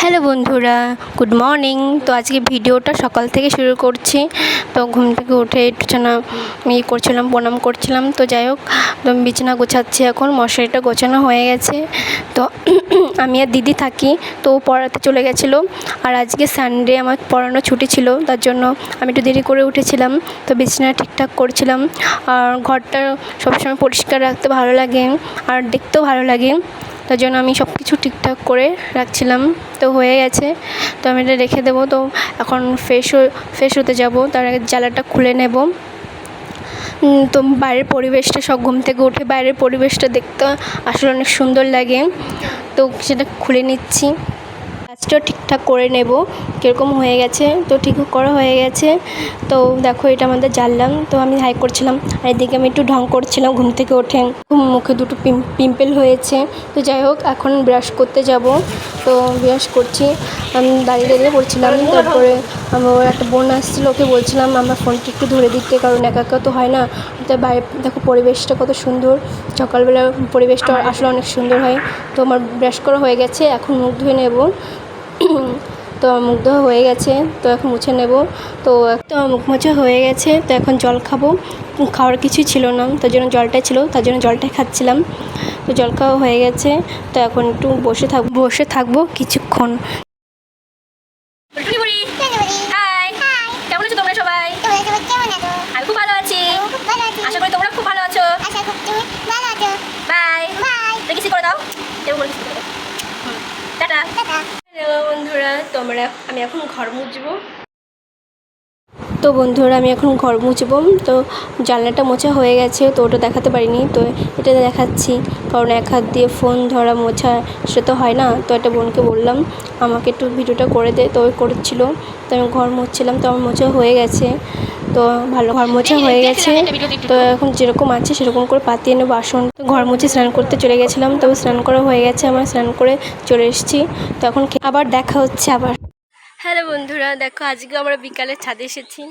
Hello বন্ধুরা good morning তো আজকে ভিডিওটা সকাল থেকে শুরু করছি। তো ঘুম থেকে উঠে একটু জানা ইয়ে করছিলাম, প্রণাম করছিলাম। তো যাই হোক বিছানা গোছাচ্ছি এখন, মশারিটা গোছানো হয়ে গেছে। তো আমি আর দিদি থাকি, তো পড়াতে চলে গেছিল। আর আজকে সানডে আমার পড়ানো ছুটি ছিল, তার জন্য আমি একটু দেরি করে উঠেছিলাম। তো বিছানা ঠিকঠাক করছিলাম। আর ঘরটা সবসময় পরিষ্কার রাখতে ভালো লাগে, আর দেখতেও ভালো লাগে। তার জন্য আমি সব কিছু ঠিকঠাক করে রাখছিলাম। তো হয়ে গেছে। তো আমি এটা রেখে দেবো। তো এখন ফ্রেশ ফ্রেশ হতে যাব। তার আগে জ্বালাটা খুলে নেব। তো বাইরের পরিবেশটা, সব ঘুম থেকে উঠে বাইরের পরিবেশটা দেখতে আসলে অনেক সুন্দর লাগে। তো সেটা খুলে নিচ্ছি। কাজটাও ঠিকঠাক করে নেব। কীরকম হয়ে গেছে? তো ঠিক করা হয়ে গেছে। তো দেখো, এটা আমাদের জানলাম। তো আমি হাই করছিলাম। আর এদিকে আমি একটু ঢং করছিলাম ঘুম থেকে ওঠে মুখে দুটো পিম্পল হয়েছে। তো যাই হোক, এখন ব্রাশ করতে যাব। তো ব্রাশ করছি। আমি দাঁড়িয়ে দাঁড়িয়ে করছিলাম তারপরে আমার একটা বোন আসছিল, ওকে বলছিলাম, আমার ফোনটা একটু ধরে দিতে, কারণ একা একা তো হয় না। তো বাইরে, দেখো পরিবেশটা কত সুন্দর। সকালবেলা পরিবেশটা আসলে অনেক সুন্দর হয়। তো আমার ব্রাশ করা হয়ে গেছে। এখন মুখ ধুয়ে নেব। তো আমার মুখ ধোয়া হয়ে গেছে তো এখন মুছে নেব। তো তো আমার মুখ মোছা হয়ে গেছে তো এখন জল খাব। খাওয়ার কিছুই ছিল না তার জন্য জলটাই ছিল তার জন্য জলটাই খাচ্ছিলাম। তো জল খাওয়া হয়ে গেছে তো এখন একটু বসে থাকব বসে থাকব কিছুক্ষণ। টুকি কেমন আছো তোমরা সবাই? আমি খুব ভালো আছি। তোমরা খুব ভালো আছো। বাই দাও। কেমন করে কিসি করে দাও। হুম, টাটা। বন্ধুরা, তোমরা, আমি এখন ঘর মুছবো। তো বন্ধুরা, আমি এখন ঘর মুছবো। তো জানলাটা মোছা হয়ে গেছে, তো ওটা দেখাতে পারিনি। তো এটা দেখাচ্ছি, কারণ এক হাত দিয়ে ফোন ধরা মোছা সে তো হয় না। তো একটা বোনকে বললাম, আমাকে একটু ভিডিওটা করে দে। তো ওই করেছিল। তো আমি ঘর মুছছিলাম, তো আমার মোছা হয়ে গেছে। তো ভালো ঘর মোছা হয়ে গেছে। তো এখন যেরকম আছে সেরকম করে পাতিয়ে নেব বাসন তো ঘর মুছে স্নান করতে চলে গেছিলাম তবে স্নান করা হয়ে গেছে আমার স্নান করে চলে এসেছি। তো এখন আবার দেখা হচ্ছে আবার। হ্যালো বন্ধুরা দেখো আজকে আমরা বিকালে ছাদে এসেছি।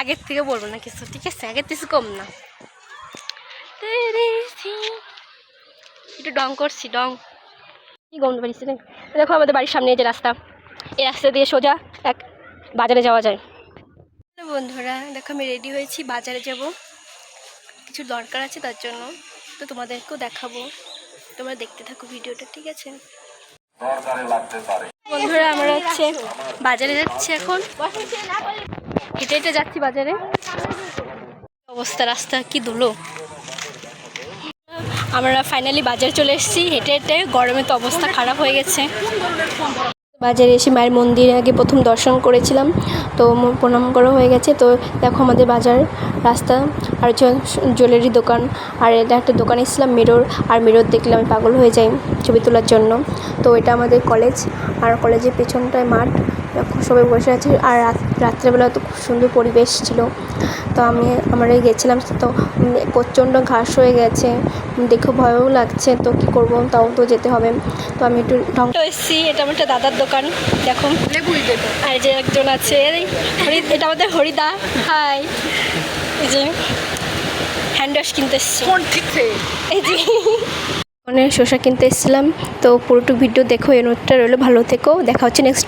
আগের থেকে বলব না কিছু ঠিক আছে আগের কিছু কম না। একটু ডং করছি ডং। কি গন্ধ পারিস দেখো আমাদের বাড়ির সামনে এই যে রাস্তা। এই রাস্তা দিয়ে সোজা এক বাজারে যাওয়া যায়। বন্ধুরা, দেখো আমি রেডি হয়েছি, বাজারে যাব। কিছু দরকার আছে তার জন্য তো তোমাদেরকেও দেখাবো। তোমরা দেখতে থাকো ভিডিওটা, ঠিক আছে? বন্ধুরা, আমরা হচ্ছে বাজারে যাচ্ছি এখন। হেঁটে হেঁটে যাচ্ছি বাজারে। অবস্থা, রাস্তা কি ধুলো। আমরা ফাইনালি বাজারে চলে এসেছি, হেঁটে হেঁটে। গরমে তো অবস্থা খারাপ হয়ে গেছে। বাজারে এসে মায়ের মন্দিরে আগে প্রথম দর্শন করেছিলাম। তো প্রণাম করা হয়ে গেছে। তো দেখো আমাদের বাজার রাস্তা, আর হচ্ছে জুয়েলারি দোকান, আর এটা একটা দোকানে এসেছিলাম মিরর আর মিরর দেখলে আমি পাগল হয়ে যাই ছবি তোলার জন্য। তো এটা আমাদের কলেজ আর কলেজের পেছনটায় মাঠ। সবাই বসে আছে আর রাত রাত্রেবেলা তো খুব সুন্দর পরিবেশ ছিল। তো আমি আমরা গেছিলাম তো প্রচণ্ড ঘাস হয়ে গেছে। দেখে ভয়ও লাগছে তো কী করব? তাও তো যেতে হবে। তো আমি একটু ঢং এসেছি এটা আমার একটা দাদার দোকান দেখো। আর এই যে একজন আছে এই হরি এটা আমাদের হরিদা। হাই এই যে হ্যান্ড ওয়াশ কিনতে এসছি। এই যে। মানে শসা কিনতে এসেছিলাম তো পুরোটুক ভিডিও দেখো এই নোটটা রইল ভালো থেকো দেখা হচ্ছে নেক্সট